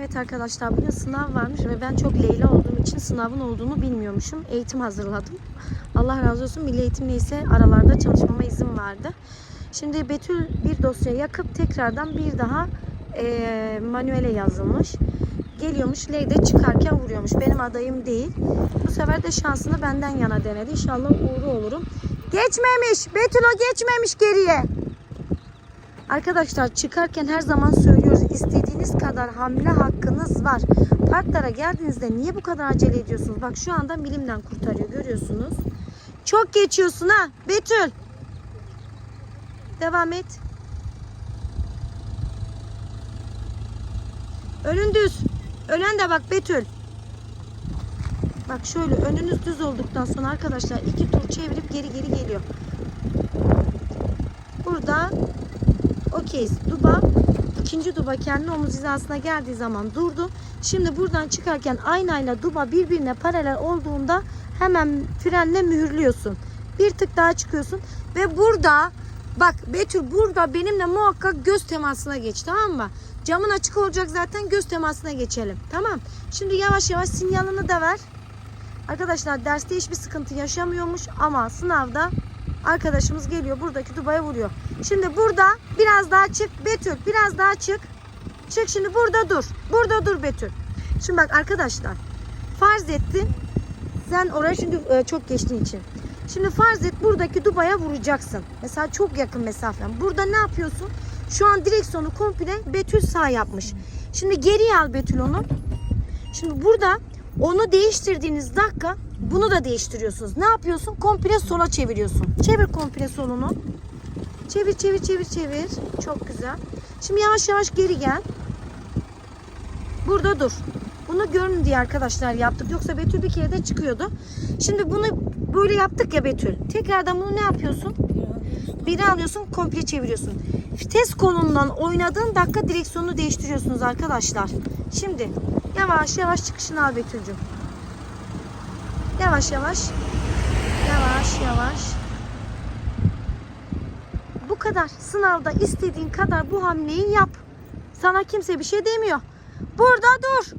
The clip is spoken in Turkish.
Evet arkadaşlar bugün sınav varmış ve ben çok Leyla olduğum için sınavın olduğunu bilmiyormuşum. Eğitim hazırladım. Allah razı olsun Milli Eğitim neyse aralarda çalışmama izin vardı. Şimdi Betül bir dosya yakıp tekrardan bir daha eee manuele yazılmış. Geliyormuş Leyde çıkarken vuruyormuş. Benim adayım değil. Bu sefer de şansını benden yana denedi. İnşallah uğurlu olurum. Geçmemiş. Betül o geçmemiş geriye. Arkadaşlar çıkarken her zaman söylüyoruz kadar hamle hakkınız var. Parklara geldiğinizde niye bu kadar acele ediyorsunuz? Bak şu anda milimden kurtarıyor görüyorsunuz. Çok geçiyorsun ha Betül. Devam et. Önün düz. Ölen de bak Betül. Bak şöyle önünüz düz olduktan sonra arkadaşlar iki tur çevirip geri geri geliyor. Burada okeyiz. Duba ikinci duba kendi omuz hizasına geldiği zaman durdu. Şimdi buradan çıkarken aynayla duba birbirine paralel olduğunda hemen frenle mühürlüyorsun. Bir tık daha çıkıyorsun ve burada bak Betül burada benimle muhakkak göz temasına geç tamam mı? Camın açık olacak zaten göz temasına geçelim. Tamam. Şimdi yavaş yavaş sinyalını da ver. Arkadaşlar derste hiçbir sıkıntı yaşamıyormuş ama sınavda arkadaşımız geliyor buradaki dubaya vuruyor. Şimdi burada biraz daha çık Betül biraz daha çık. Çık şimdi burada dur. Burada dur Betül. Şimdi bak arkadaşlar farz ettin sen oraya şimdi e, çok geçtiğin için. Şimdi farz et buradaki dubaya vuracaksın. Mesela çok yakın mesafen. Burada ne yapıyorsun? Şu an direksiyonu komple Betül sağ yapmış. Şimdi geriye al Betül onu. Şimdi burada onu değiştirdiğiniz dakika bunu da değiştiriyorsunuz. Ne yapıyorsun? Komple sola çeviriyorsun. Çevir komple solunu. Çevir çevir çevir çevir. Çok güzel. Şimdi yavaş yavaş geri gel. Burada dur. Bunu görün diye arkadaşlar yaptık. Yoksa Betül bir kere de çıkıyordu. Şimdi bunu böyle yaptık ya Betül. Tekrardan bunu ne yapıyorsun? Biri alıyorsun komple çeviriyorsun. Vites kolundan oynadığın dakika direksiyonu değiştiriyorsunuz arkadaşlar. Şimdi yavaş yavaş çıkışını al Betül'cüm. Yavaş yavaş. Yavaş yavaş. Bu kadar. Sınavda istediğin kadar bu hamleyi yap. Sana kimse bir şey demiyor. Burada dur.